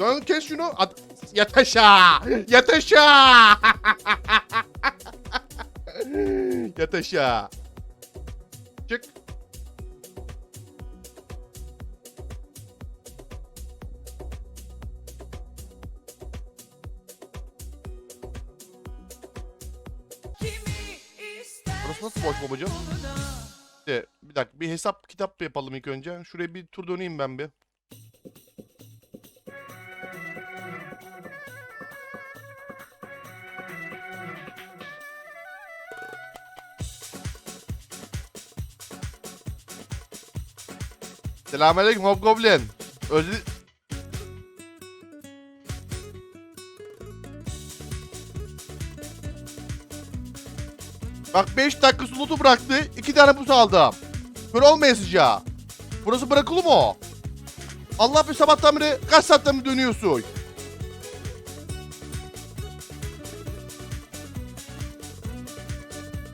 Dön kes şunu. At, yat aşağı. Yat aşağı. yat aşağı. Çık. Burası nasıl boş babacığım? Bir dakika bir hesap kitap yapalım ilk önce. Şuraya bir tur döneyim ben bir. Selamünaleyküm Hobgoblin. Özlü... Bak 5 dakika slotu bıraktı. 2 tane buz aldım. Kör olmayasıca. Burası bırakılı mı? Allah bir sabahtan beri kaç saatten mi dönüyorsun?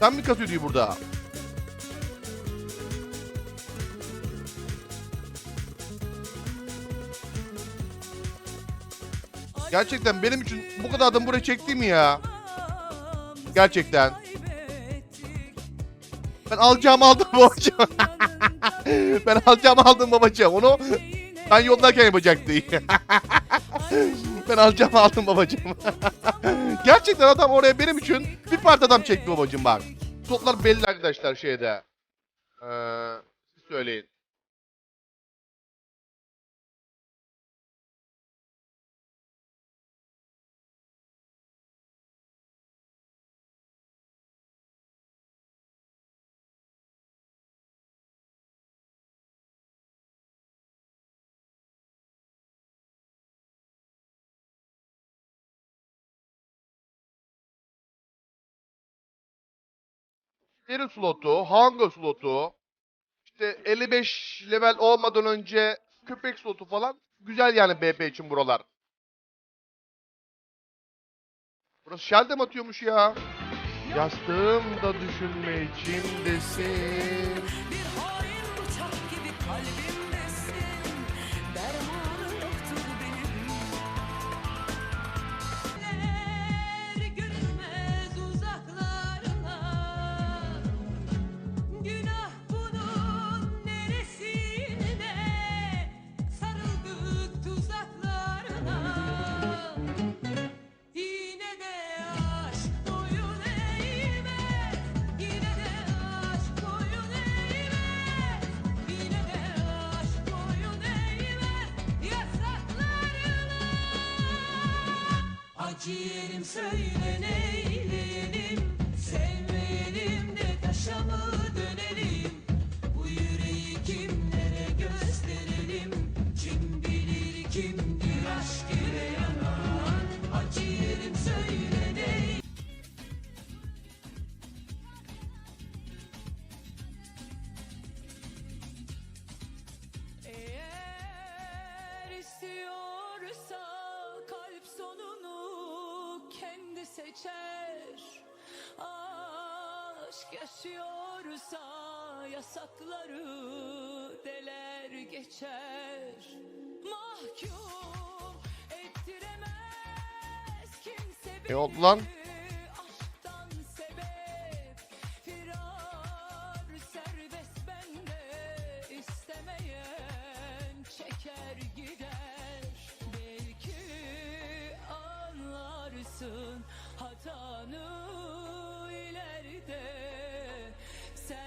Sen mi kasıyor burada? Gerçekten benim için bu kadar adam buraya çekti mi ya? Gerçekten. Ben alacağımı aldım babacığım. ben alacağımı aldım babacığım. Onu ben yoldayken yapacaktı. ben alacağımı aldım babacığım. Gerçekten adam oraya benim için bir parti adam çekti babacığım bak. Toplar belli arkadaşlar şeyde. Ee, söyleyin. Deri slotu, hango slotu, işte 55 level olmadan önce köpek slotu falan güzel yani BP için buralar. Burası mi atıyormuş ya? Yastığımda düşünme içimdesin. Bir hain bıçak gibi kalbimdesin Acı yerim söyle neyleyelim? Sevmeyelim de taşa seçer Aşk yaşıyorsa yasakları deler geçer. Mahkum ettiremez kimse Ne oldu lan?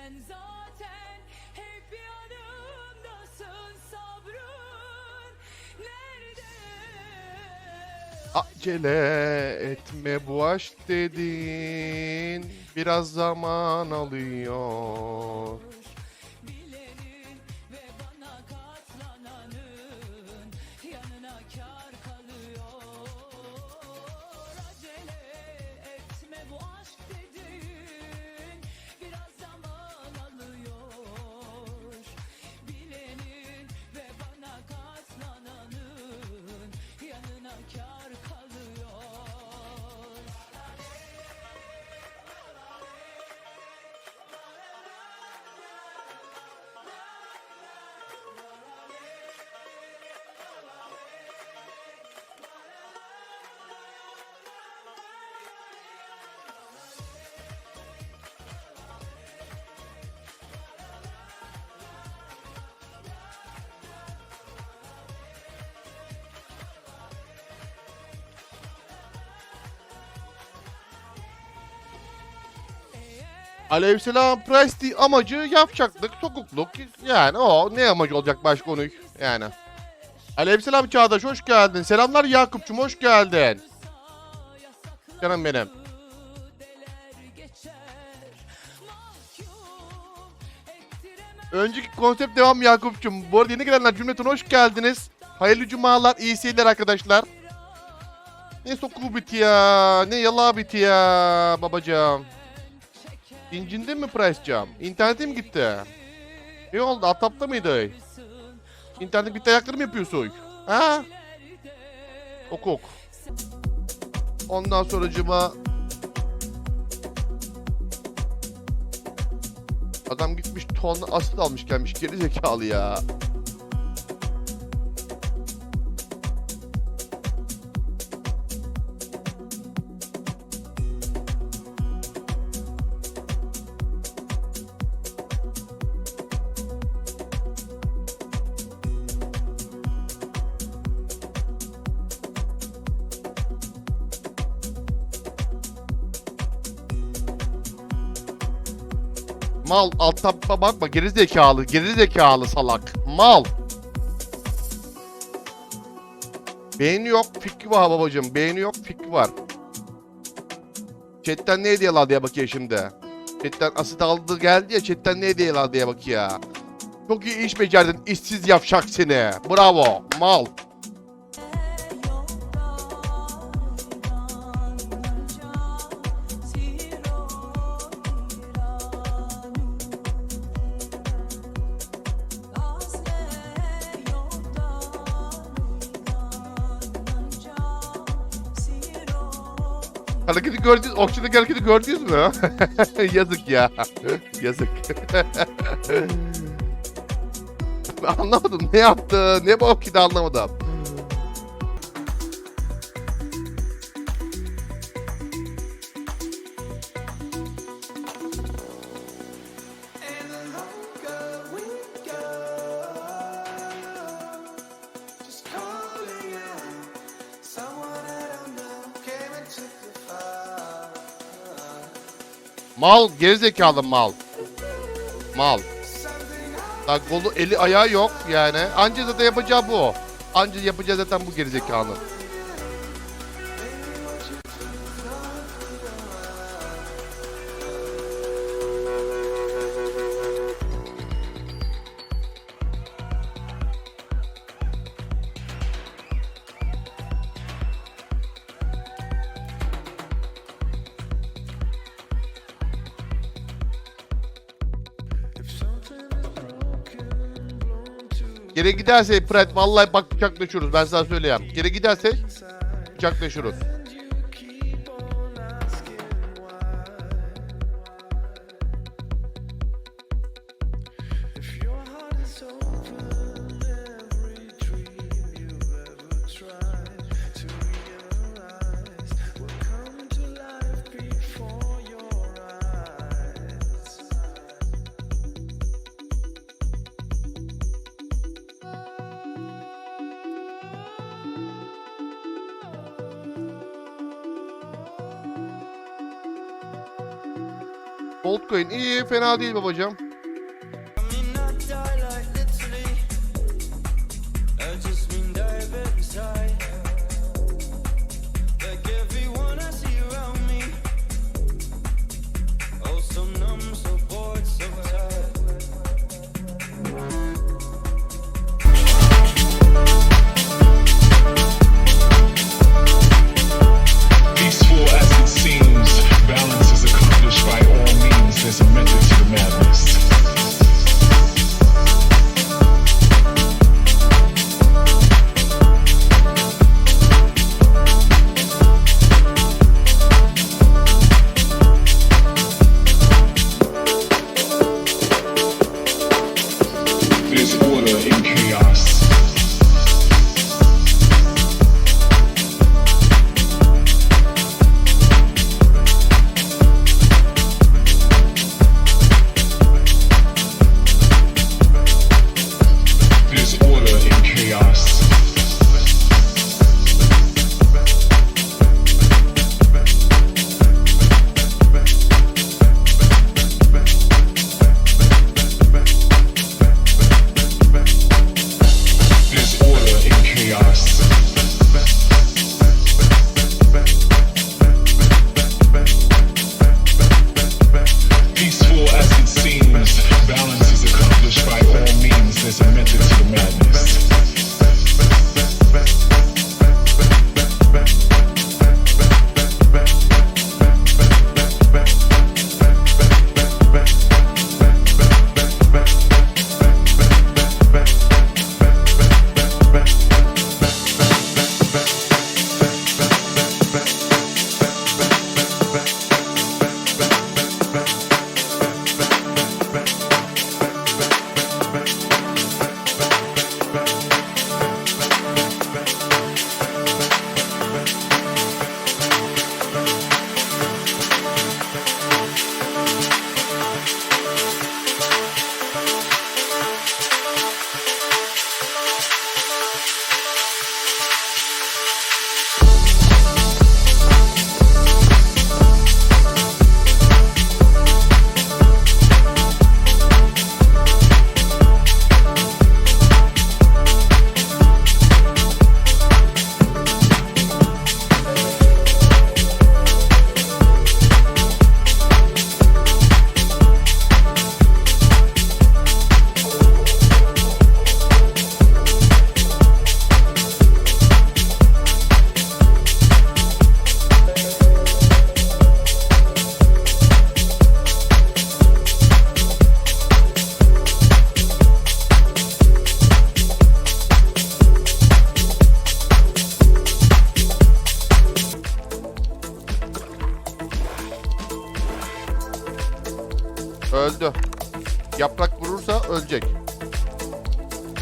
Sen zaten hep yanımdasın sabrın nerede Acele etme bu aşk dedin biraz zaman alıyor. Aleyhisselam Presti amacı yapacaklık, sokukluk. Yani o ne amacı olacak başka onu yani. Aleyhisselam Çağdaş hoş geldin. Selamlar Yakup'cum hoş geldin. Canım benim. Önceki konsept devam Yakup'cum. Bu arada yeni gelenler cümleten hoş geldiniz. Hayırlı cumalar, iyi seyirler arkadaşlar. Ne sokuğu biti ya, ne yala biti ya babacığım. İncindin mi Price'cam? İnternetim gitti. Ne oldu? Atapta mıydı? İnternet bitti ayakları mı yapıyorsun? Ha? Ok ok. Ondan sonracıma... Adam gitmiş tonla asit almış gelmiş geri zekalı ya. Mal altta bakma geri zekalı geri zekalı salak. Mal. Beğeni yok fikri var babacım. Beğeni yok fikri var. Chatten ne hediyeler diye bakıyor şimdi. Chatten asit aldı geldi ya chatten ne hediyeler diye bakıyor. Çok iyi iş becerdin işsiz yavşak seni. Bravo mal. Gördünüz, okçudaki hareketi gördünüz mü? Yazık ya. Yazık. anlamadım ne yaptı, ne bok ki anlamadım. Mal, gerizekalı mal. Mal. Daha kolu, eli, ayağı yok yani. Anca zaten yapacağı bu. Anca yapacağı zaten bu gerizekalı. Geri giderse Pret vallahi bak bıçaklaşıyoruz ben sana söyleyeyim. Geri giderse bıçaklaşıyoruz. Goldcoin iyi fena değil babacığım.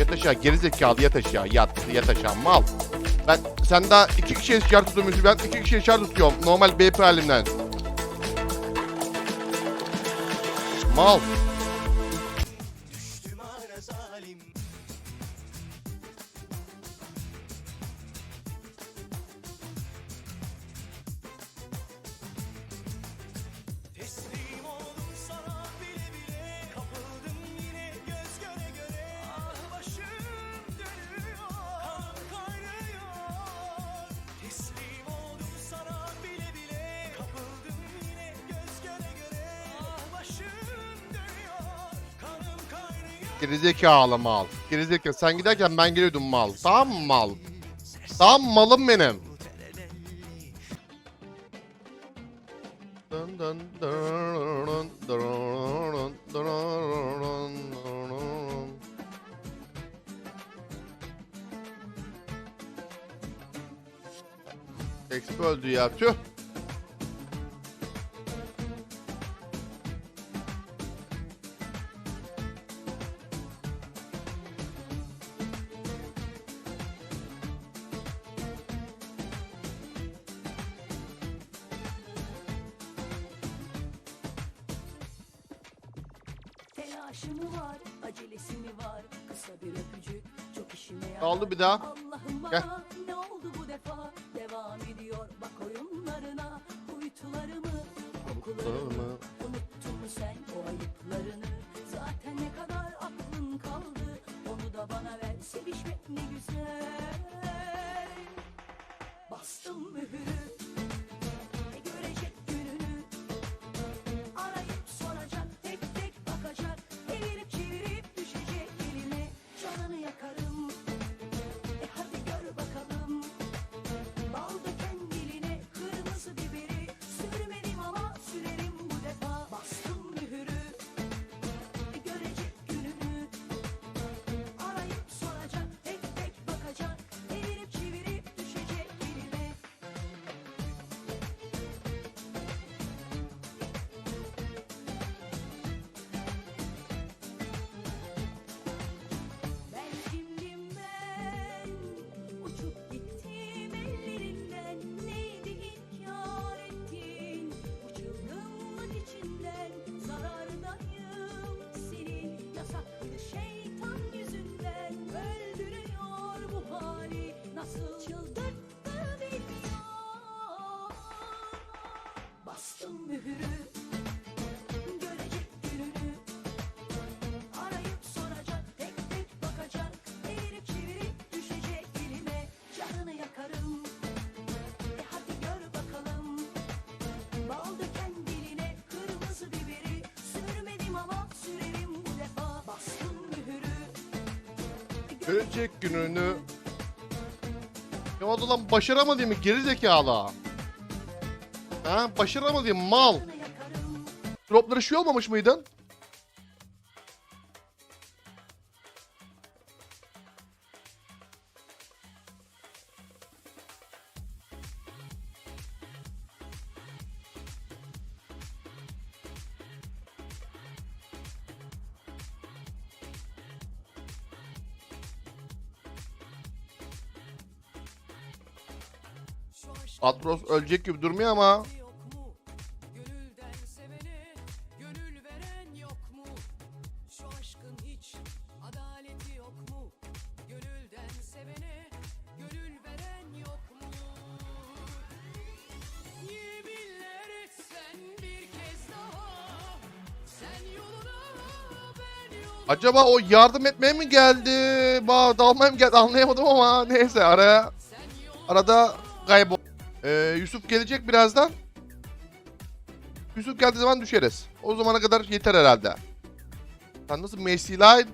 Yat aşağı gerizekalı yat aşağı. Yat, yat aşağı mal. Ben sen daha iki kişiye şar tutuyormuşsun. Ben iki kişiye şar tutuyorum. Normal BP halimden. Mal. Gerizekalı mal. Gerizekalı. Sen giderken ben geliyordum mal. Tamam mı mal? Tamam malım benim. Dun dun Expo öldü ya tüh. bir daha. Gel. Ölecek gününü. Ne oldu lan başaramadı mı geri zekalı? Ha başaramadı mal. Dropları şey olmamış mıydın? Daha sen yoluna ben yoluma Acaba o yardım etmeye mi geldi? Ba dalmaya mı geldi anlayamadım ama neyse araya arada kaybol. Ee, Yusuf gelecek birazdan. Yusuf geldiği zaman düşeriz. O zamana kadar yeter herhalde. Sen nasıl Messi Line